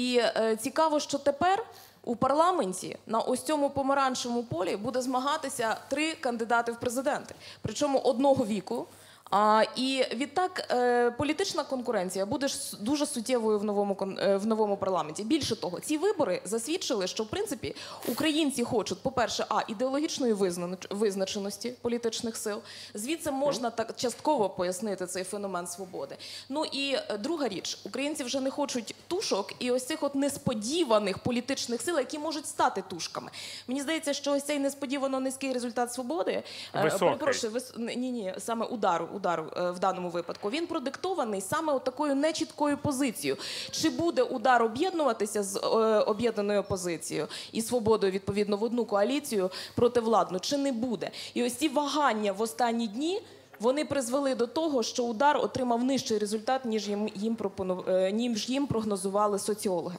І е, цікаво, що тепер у парламенті на ось цьому помаранчевому полі буде змагатися три кандидати в президенти, причому одного віку. А, і відтак е, політична конкуренція буде дуже суттєвою в новому е, в новому парламенті. Більше того, ці вибори засвідчили, що в принципі українці хочуть, по-перше, а ідеологічної визнач- визначеності політичних сил. Звідси можна так частково пояснити цей феномен свободи. Ну і е, друга річ, українці вже не хочуть тушок і ось цих от несподіваних політичних сил, які можуть стати тушками. Мені здається, що ось цей несподівано низький результат свободи е, Високий. перепрошую, вис... ні, ні, саме удару, удару е, в даному випадку. Він продиктований саме такою нечіткою позицією. Чи буде удар об'єднуватися з е, об'єднаною опозицією і свободою відповідно в одну коаліцію противладну, чи не буде? І ось ці вагання в останні дні. Вони призвели до того, що удар отримав нижчий результат, ніж їм їм пропону... е, ніж їм прогнозували соціологи.